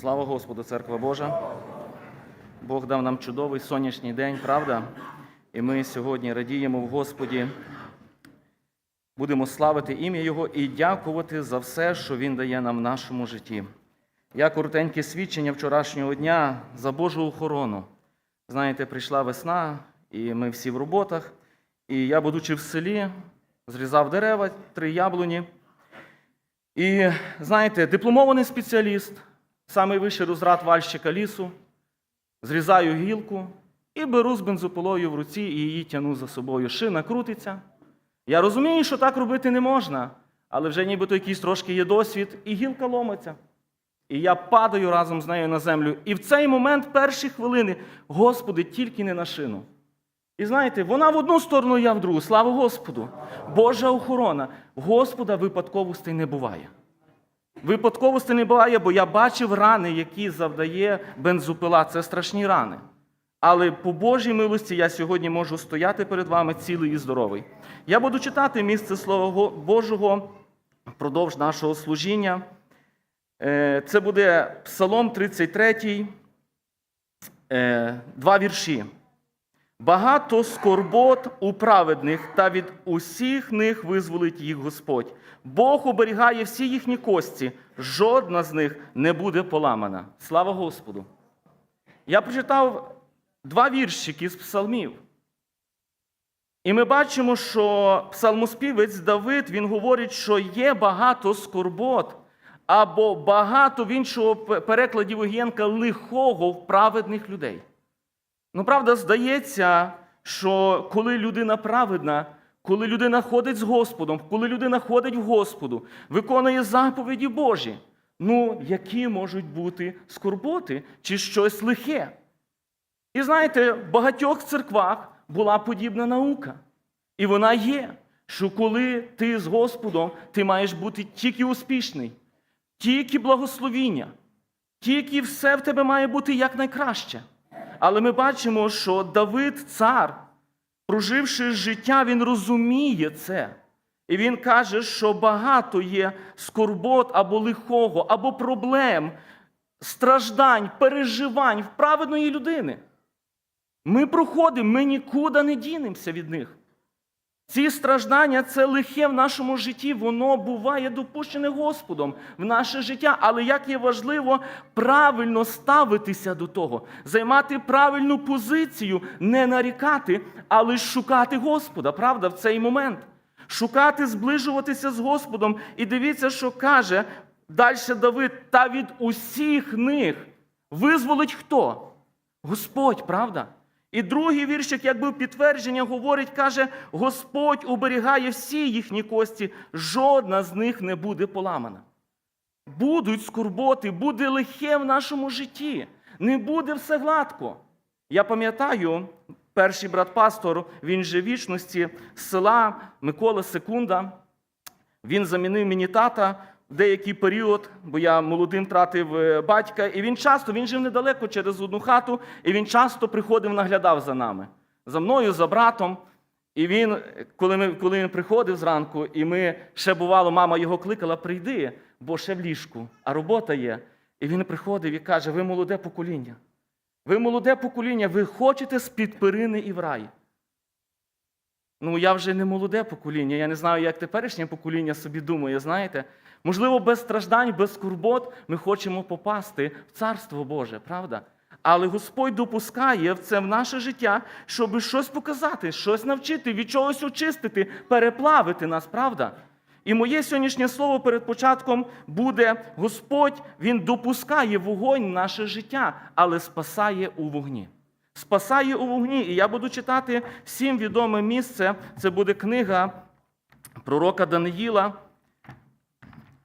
Слава Господу, церква Божа. Бог дав нам чудовий сонячний день, правда? І ми сьогодні радіємо в Господі. Будемо славити ім'я Його і дякувати за все, що Він дає нам в нашому житті. Я коротеньке свідчення вчорашнього дня за Божу охорону. Знаєте, прийшла весна, і ми всі в роботах. І я, будучи в селі, зрізав дерева, три яблуні. І знаєте, дипломований спеціаліст, самий вищий розряд вальщика лісу, зрізаю гілку і беру з бензопилою в руці і її тяну за собою. Шина крутиться. Я розумію, що так робити не можна, але вже нібито якийсь трошки є досвід, і гілка ломиться. І я падаю разом з нею на землю. І в цей момент, перші хвилини, Господи, тільки не на шину. І знаєте, вона в одну сторону, я в другу. Слава Господу! Божа охорона. Господа випадковостей не буває. Випадковостей не буває, бо я бачив рани, які завдає бензопила. Це страшні рани. Але по Божій милості я сьогодні можу стояти перед вами цілий і здоровий. Я буду читати місце Слова Божого впродовж нашого служіння. Е, Це буде Псалом 33, е, два вірші. Багато скорбот у праведних, та від усіх них визволить їх Господь. Бог оберігає всі їхні кості, жодна з них не буде поламана. Слава Господу! Я прочитав два віршики з псалмів. І ми бачимо, що псалмоспівець Давид він говорить, що є багато скорбот, або багато в іншого перекладі Огієнка лихого в праведних людей. Ну, правда, здається, що коли людина праведна, коли людина ходить з Господом, коли людина ходить в Господу, виконує заповіді Божі, ну, які можуть бути скорботи чи щось лихе? І знаєте, в багатьох церквах була подібна наука. І вона є, що коли ти з Господом, ти маєш бути тільки успішний, тільки благословіння, тільки все в тебе має бути якнайкраще. Але ми бачимо, що Давид, цар, проживши життя, він розуміє це. І він каже, що багато є скорбот або лихого, або проблем, страждань, переживань в праведної людини. Ми проходимо, ми нікуди не дінемося від них. Ці страждання це лихе в нашому житті, воно буває допущене Господом в наше життя. Але як є важливо правильно ставитися до того, займати правильну позицію, не нарікати, але шукати Господа, правда, в цей момент. Шукати, зближуватися з Господом. І дивіться, що каже далі Давид, та від усіх них визволить хто? Господь, правда? І другий віршик, якби підтвердження, говорить, каже: Господь оберігає всі їхні кості, жодна з них не буде поламана. Будуть скорботи, буде лихе в нашому житті, не буде все гладко. Я пам'ятаю, перший брат пастор, він же вічності села Микола Секунда, він замінив мені тата деякий період, бо я молодим тратив е, батька, і він часто, він жив недалеко через одну хату, і він часто приходив, наглядав за нами, за мною, за братом. І він, коли ми, коли він приходив зранку, і ми ще бувало, мама його кликала, прийди, бо ще в ліжку, а робота є. І він приходив і каже: ви молоде покоління. Ви молоде покоління, ви хочете з-під перини і в рай. Ну, я вже не молоде покоління, я не знаю, як теперішнє покоління собі думає, знаєте. Можливо, без страждань, без скорбот ми хочемо попасти в Царство Боже, правда? Але Господь допускає це в наше життя, щоб щось показати, щось навчити, від чогось очистити, переплавити нас, правда? І моє сьогоднішнє слово перед початком буде: Господь Він допускає вогонь в наше життя, але спасає у вогні. Спасає у вогні. І я буду читати всім відоме місце. Це буде книга пророка Даниїла.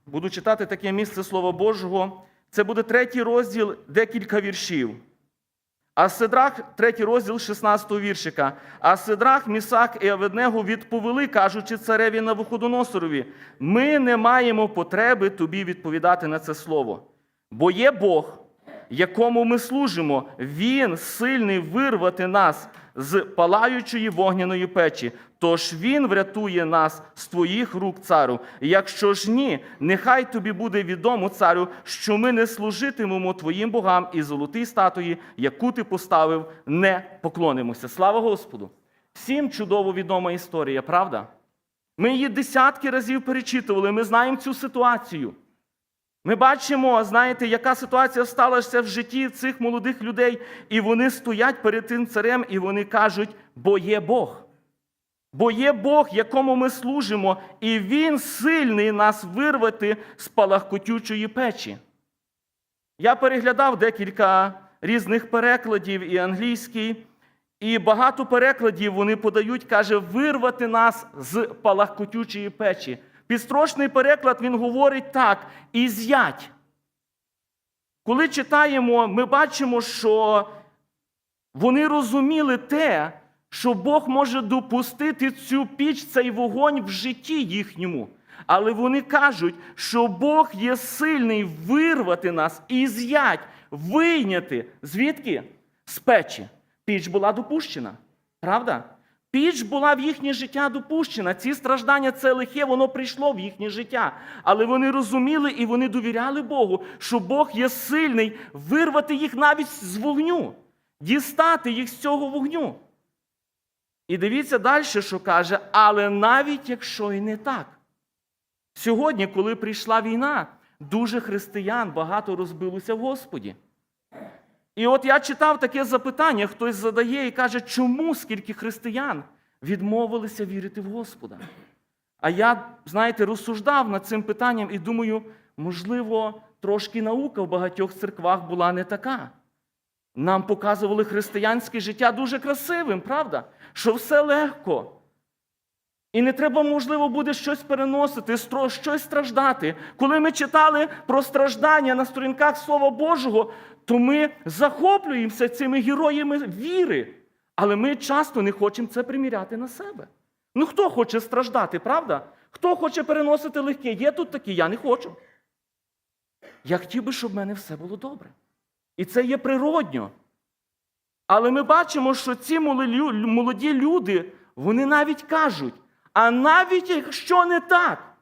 Буду читати таке місце Слова Божого. Це буде третій розділ, декілька віршів. А Седрах, третій розділ 16 го віршика. А Седрах, Місак і Аведнегу відповіли, кажучи цареві Навуходоносорові, ми не маємо потреби тобі відповідати на це слово. Бо є Бог, якому ми служимо, він сильний вирвати нас з палаючої вогняної печі. Тож він врятує нас з твоїх рук, царю. Якщо ж ні, нехай тобі буде відомо, царю, що ми не служитимемо твоїм богам і золотій статуї, яку ти поставив, не поклонимося. Слава Господу! Всім чудово відома історія, правда? Ми її десятки разів перечитували, ми знаємо цю ситуацію. Ми бачимо, знаєте, яка ситуація сталася в житті цих молодих людей, і вони стоять перед тим царем, і вони кажуть, бо є Бог. Бо є Бог, якому ми служимо, і Він сильний нас вирвати з палахкотючої печі. Я переглядав декілька різних перекладів і англійський, і багато перекладів вони подають, каже, вирвати нас з палахкотючої печі. Підстрочний переклад він говорить так: і з'ять. Коли читаємо, ми бачимо, що вони розуміли те, що Бог може допустити цю піч, цей вогонь в житті їхньому. Але вони кажуть, що Бог є сильний вирвати нас і з'ять, вийняти. Звідки? З печі. Піч була допущена. Правда? Піч була в їхнє життя допущена. Ці страждання, це лихе, воно прийшло в їхнє життя. Але вони розуміли і вони довіряли Богу, що Бог є сильний вирвати їх навіть з вогню, дістати їх з цього вогню. І дивіться далі, що каже, але навіть якщо і не так. Сьогодні, коли прийшла війна, дуже християн багато розбилося в Господі. І от я читав таке запитання, хтось задає і каже, чому скільки християн відмовилися вірити в Господа? А я, знаєте, розсуждав над цим питанням і думаю, можливо, трошки наука в багатьох церквах була не така. Нам показували християнське життя дуже красивим, правда? Що все легко. І не треба, можливо, буде щось переносити, щось страждати. Коли ми читали про страждання на сторінках Слова Божого, то ми захоплюємося цими героями віри. Але ми часто не хочемо це приміряти на себе. Ну хто хоче страждати, правда? Хто хоче переносити легке? Є тут такі, я не хочу. Я хотів би, щоб в мене все було добре. І це є природньо. Але ми бачимо, що ці молоді- люди, вони навіть кажуть, а навіть якщо не так,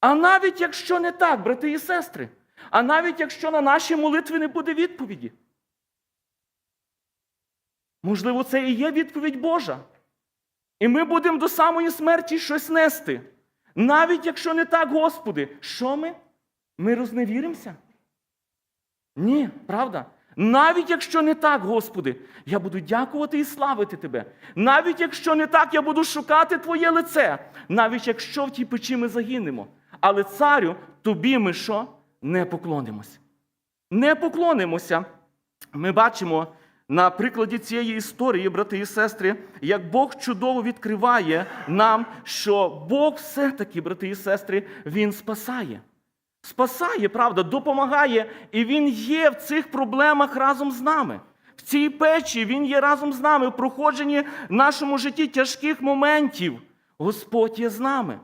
а навіть якщо не так, брати і сестри, а навіть якщо на наші молитви не буде відповіді, можливо, це і є відповідь Божа. І ми будемо до самої смерті щось нести. Навіть якщо не так, Господи, що ми? Ми розневіримося? Ні, правда? Навіть якщо не так, Господи, я буду дякувати і славити Тебе. Навіть якщо не так, я буду шукати Твоє лице. Навіть якщо в тій печі ми загинемо. Але царю, тобі ми що? Не поклонимося. Не поклонимося. Ми бачимо на прикладі цієї історії, брати і сестри, як Бог чудово відкриває нам, що Бог все-таки, брати і сестри, Він спасає. Спасає, правда, допомагає, і Він є в цих проблемах разом з нами. В цій печі Він є разом з нами в проходженні в нашому житті тяжких моментів. Господь є з нами.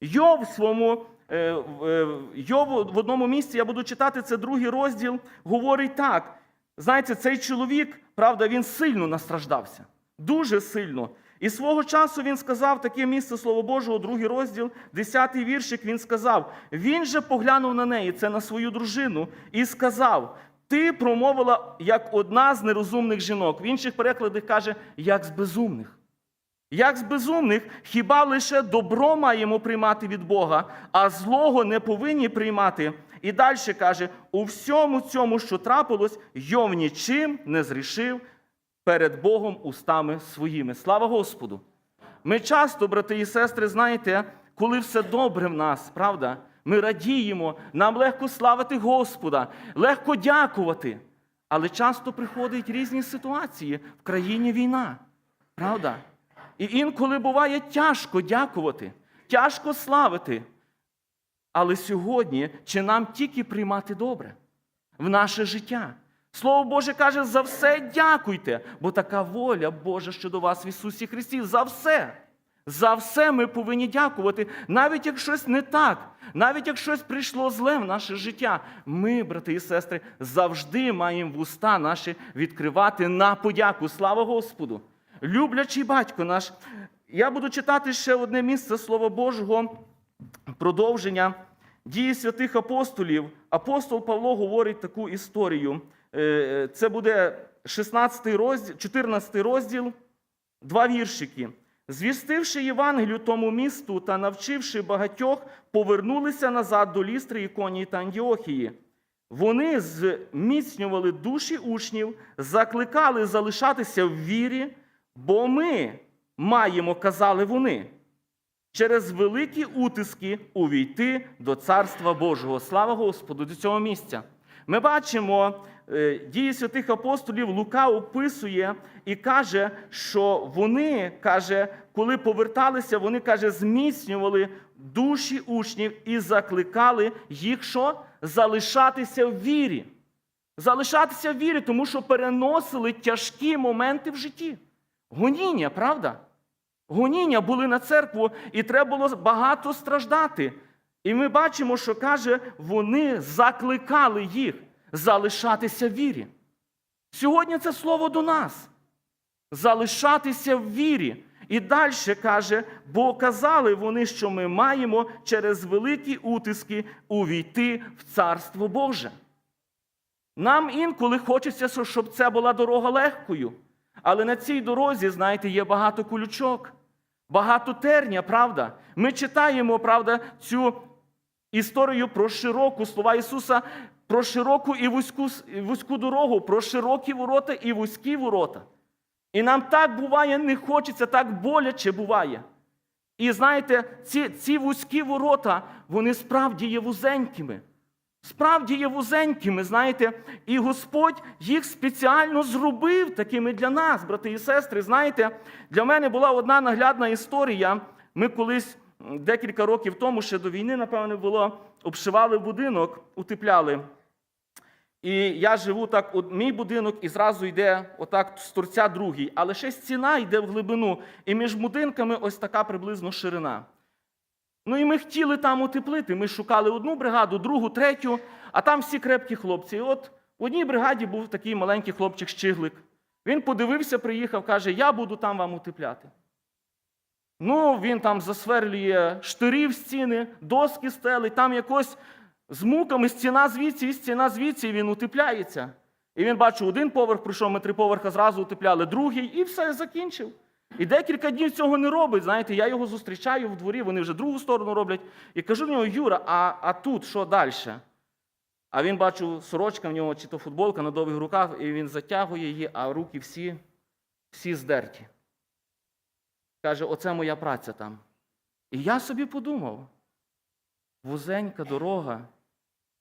Йов в своєму е, е, Йов в одному місці, я буду читати, це другий розділ, говорить так. Знаєте, цей чоловік, правда, він сильно настраждався. Дуже сильно. І свого часу він сказав таке місце Слово Божого, другий розділ, десятий віршик, він сказав: він же поглянув на неї, це на свою дружину, і сказав: Ти промовила як одна з нерозумних жінок. В інших перекладах каже, як з безумних. Як з безумних, хіба лише добро маємо приймати від Бога, а злого не повинні приймати. І далі каже: у всьому цьому, що трапилось, Йов нічим не зрішив перед Богом устами своїми. Слава Господу! Ми часто, брати і сестри, знаєте, коли все добре в нас, правда? Ми радіємо, нам легко славити Господа, легко дякувати. Але часто приходять різні ситуації в країні війна. Правда? І інколи буває тяжко дякувати, тяжко славити. Але сьогодні чи нам тільки приймати добре в наше життя? Слово Боже каже, за все дякуйте, бо така воля Божа щодо вас в Ісусі Христі. За все. За все ми повинні дякувати. Навіть як щось не так, навіть як щось прийшло зле в наше життя, ми, брати і сестри, завжди маємо вуста наші відкривати на подяку. Слава Господу! Люблячий батько наш. Я буду читати ще одне місце Слова Божого, продовження дії святих апостолів. Апостол Павло говорить таку історію. Е, Це буде 16 розділ, 14 розділ, два віршики. Звістивши Євангелію тому місту та навчивши багатьох, повернулися назад до Лістри, Іконії та Антіохії. Вони зміцнювали душі учнів, закликали залишатися в вірі, бо ми маємо, казали вони, через великі утиски увійти до Царства Божого. Слава Господу до цього місця. Ми бачимо е, дії святих апостолів, Лука описує і каже, що вони, каже, коли поверталися, вони каже, зміцнювали душі учнів і закликали їх що? залишатися в вірі. Залишатися в вірі, тому що переносили тяжкі моменти в житті. Гоніння, правда? Гоніння були на церкву, і треба було багато страждати. І ми бачимо, що каже, вони закликали їх залишатися в вірі. Сьогодні це слово до нас. Залишатися в вірі. І далі каже, бо казали вони, що ми маємо через великі утиски увійти в Царство Боже. Нам інколи хочеться, щоб це була дорога легкою. Але на цій дорозі, знаєте, є багато колючок, багато терня, правда? Ми читаємо, правда, цю історію про широку слова Ісуса, про широку і вузьку, вузьку дорогу, про широкі ворота і вузькі ворота. І нам так буває, не хочеться, так боляче буває. І знаєте, ці, ці вузькі ворота, вони справді є вузенькими. Справді є вузенькими, знаєте, і Господь їх спеціально зробив такими для нас, брати і сестри. Знаєте, для мене була одна наглядна історія. Ми колись декілька років тому, ще до війни, напевно, було, обшивали будинок, утепляли. І я живу так, от мій будинок, і зразу йде отак з торця другий, але ще стіна йде в глибину, і між будинками ось така приблизно ширина. Ну і ми хотіли там утеплити. Ми шукали одну бригаду, другу, третю, а там всі крепкі хлопці. І от в одній бригаді був такий маленький хлопчик Щиглик. Він подивився, приїхав, каже: Я буду там вам утепляти. Ну, він там засверлює штирі в стіни, доски стелить, там якось з муками стіна звідси, і стіна звідси, і він утепляється. І він бачу, один поверх прийшов, ми три поверха зразу утепляли, другий, і все закінчив. І декілька днів цього не робить. Знаєте, я його зустрічаю в дворі, вони вже другу сторону роблять. І кажу до нього, Юра, а, а тут що далі? А він бачу, сорочка в нього чи то футболка на довгих руках, і він затягує її, а руки всі, всі здерті. Каже, оце моя праця там. І я собі подумав: вузенька дорога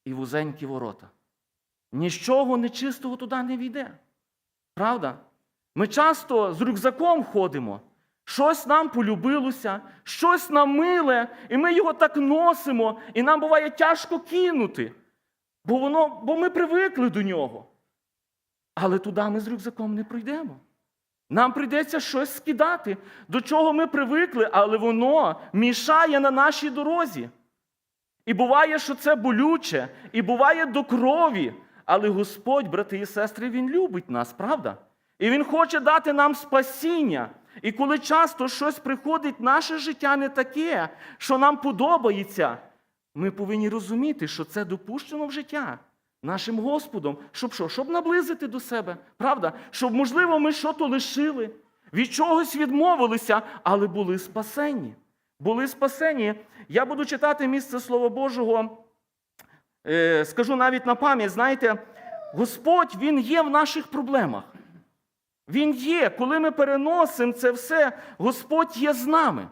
і вузенькі ворота. Нічого нечистого туди не війде. Правда? Ми часто з рюкзаком ходимо, щось нам полюбилося, щось нам миле, і ми його так носимо, і нам буває тяжко кинути, бо, воно, бо ми привикли до нього. Але туди ми з рюкзаком не прийдемо. Нам прийдеться щось скидати, до чого ми привикли, але воно мішає на нашій дорозі. І буває, що це болюче, і буває до крові. Але Господь, брати і сестри, Він любить нас, правда? І Він хоче дати нам спасіння. І коли часто щось приходить наше життя не таке, що нам подобається, ми повинні розуміти, що це допущено в життя нашим Господом, щоб що? Щоб наблизити до себе, правда? Щоб, можливо, ми щось лишили, від чогось відмовилися, але були спасені. Були спасені. Я буду читати місце Слова Божого. Е, скажу навіть на пам'ять, знаєте, Господь Він є в наших проблемах. Він є. Коли ми переносимо це все, Господь є з нами.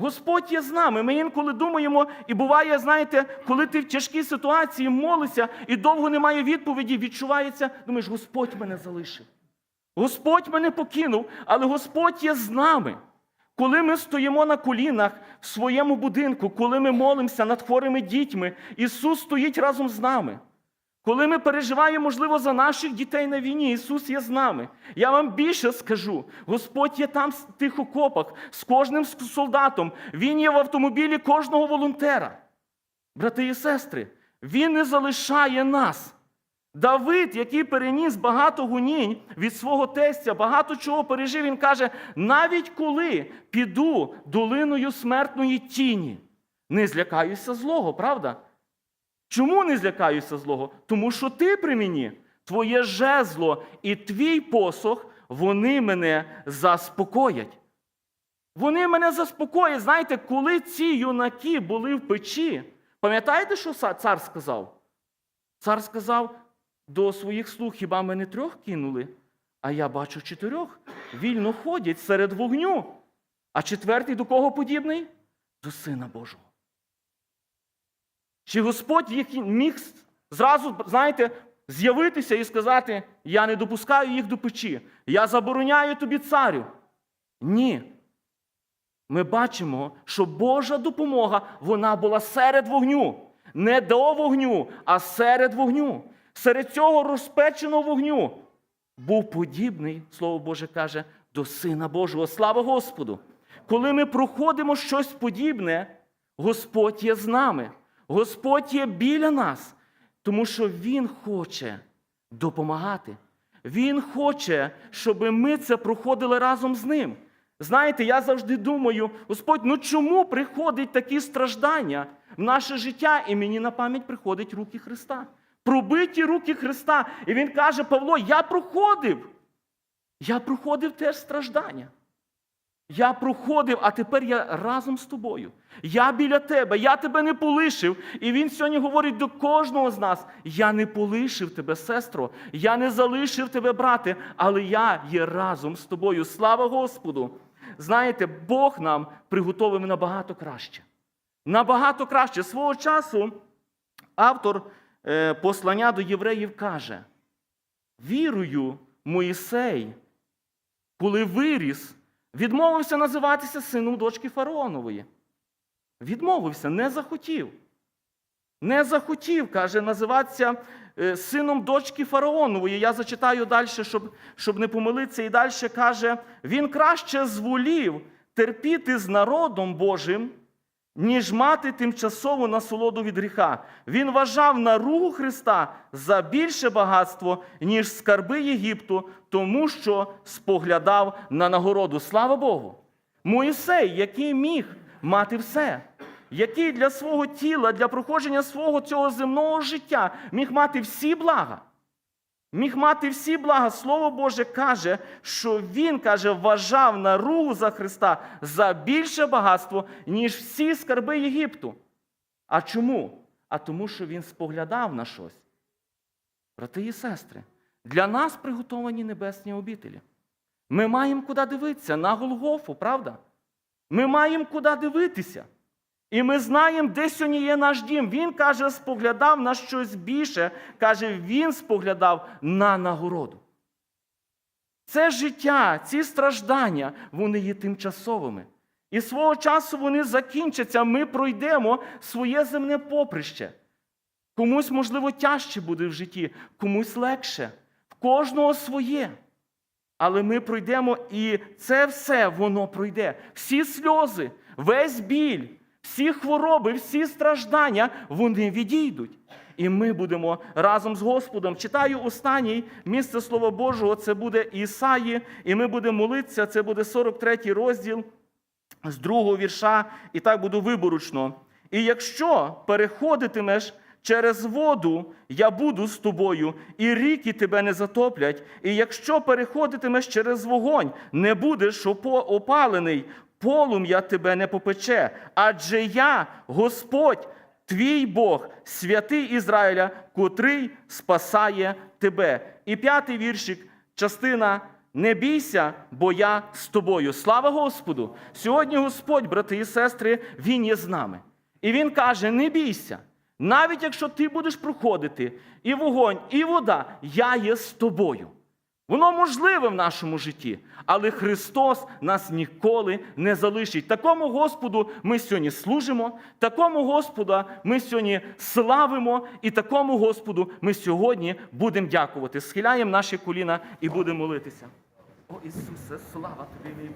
Господь є з нами. Ми інколи думаємо, і буває, знаєте, коли ти в тяжкій ситуації молишся і довго немає відповіді, відчувається, думаєш, Господь мене залишив. Господь мене покинув, але Господь є з нами. Коли ми стоїмо на колінах в своєму будинку, коли ми молимося над хворими дітьми, Ісус стоїть разом з нами. Коли ми переживаємо, можливо, за наших дітей на війні, Ісус є з нами. Я вам більше скажу: Господь є там в тих окопах з кожним солдатом. Він є в автомобілі кожного волонтера. Брати і сестри, Він не залишає нас. Давид, який переніс багато гунінь від свого тестя, багато чого пережив, він каже: навіть коли піду долиною смертної тіні, не злякаюся злого, правда? Чому не злякаюся злого? Тому що ти при мені, твоє жезло і твій посох, вони мене заспокоять. Вони мене заспокоять. Знаєте, коли ці юнаки були в печі, пам'ятаєте, що цар сказав? Цар сказав до своїх слуг, хіба мене трьох кинули? А я бачу чотирьох вільно ходять серед вогню. А четвертий до кого подібний? До Сина Божого. Чи Господь їх міг зразу, знаєте, з'явитися і сказати: Я не допускаю їх до печі, я забороняю тобі царю? Ні. Ми бачимо, що Божа допомога вона була серед вогню. Не до вогню, а серед вогню. Серед цього розпеченого вогню був подібний, Слово Боже каже, до Сина Божого. Слава Господу! Коли ми проходимо щось подібне, Господь є з нами. Господь є біля нас, тому що Він хоче допомагати. Він хоче, щоб ми це проходили разом з ним. Знаєте, я завжди думаю, Господь, ну чому приходять такі страждання в наше життя? І мені на пам'ять приходять руки Христа. Пробиті руки Христа. І Він каже, Павло, я проходив. Я проходив теж страждання. Я проходив, а тепер я разом з тобою. Я біля тебе, я тебе не полишив. І він сьогодні говорить до кожного з нас: я не полишив тебе, сестро, я не залишив тебе, брате, але я є разом з тобою. Слава Господу! Знаєте, Бог нам приготовив набагато краще. Набагато краще. Свого часу автор е, послання до євреїв каже: вірою, Моїсей, коли виріс, відмовився називатися сином дочки Фараонової. Відмовився, не захотів. Не захотів, каже, називатися е, сином дочки Фараонової. Я зачитаю далі, щоб, щоб не помилитися. І далі каже: він краще зволів терпіти з народом Божим, ніж мати тимчасову насолоду від гріха. Він вважав наругу Христа за більше багатство, ніж скарби Єгипту, тому що споглядав на нагороду. Слава Богу! Моїсей, який міг мати все, який для свого тіла, для проходження свого цього земного життя міг мати всі блага. Міг мати всі блага. Слово Боже каже, що Він каже, вважав наругу за Христа за більше багатство, ніж всі скарби Єгипту. А чому? А тому, що він споглядав на щось. Брати і сестри, для нас приготовані небесні обітелі. Ми маємо куди дивитися на Голгофу, правда? Ми маємо куди дивитися. І ми знаємо, де сьогодні є наш дім. Він каже, споглядав на щось більше. Каже, він споглядав на нагороду. Це життя, ці страждання, вони є тимчасовими. І свого часу вони закінчаться, ми пройдемо своє земне поприще. Комусь, можливо, тяжче буде в житті, комусь легше. В кожного своє. Але ми пройдемо, і це все воно пройде. Всі сльози, весь біль, всі хвороби, всі страждання, вони відійдуть. І ми будемо разом з Господом. Читаю останній місце Слова Божого, це буде Ісаї, і ми будемо молитися, це буде 43 розділ з другого вірша, і так буду виборучно. І якщо переходитимеш через воду, я буду з тобою, і ріки тебе не затоплять. І якщо переходитимеш через вогонь, не будеш опалений, полум'я тебе не попече. Адже я, Господь, твій Бог, святий Ізраїля, котрий спасає тебе. І п'ятий віршик, частина. Не бійся, бо я з тобою. Слава Господу! Сьогодні Господь, брати і сестри, Він є з нами. І Він каже: не бійся. Навіть якщо ти будеш проходити і вогонь, і вода, я є з тобою. Воно можливе в нашому житті, але Христос нас ніколи не залишить. Такому Господу ми сьогодні служимо, такому Господа ми сьогодні славимо, і такому Господу ми сьогодні будемо дякувати. Схиляємо наші коліна і будемо молитися. О Ісусе, слава тобі, мій Боже!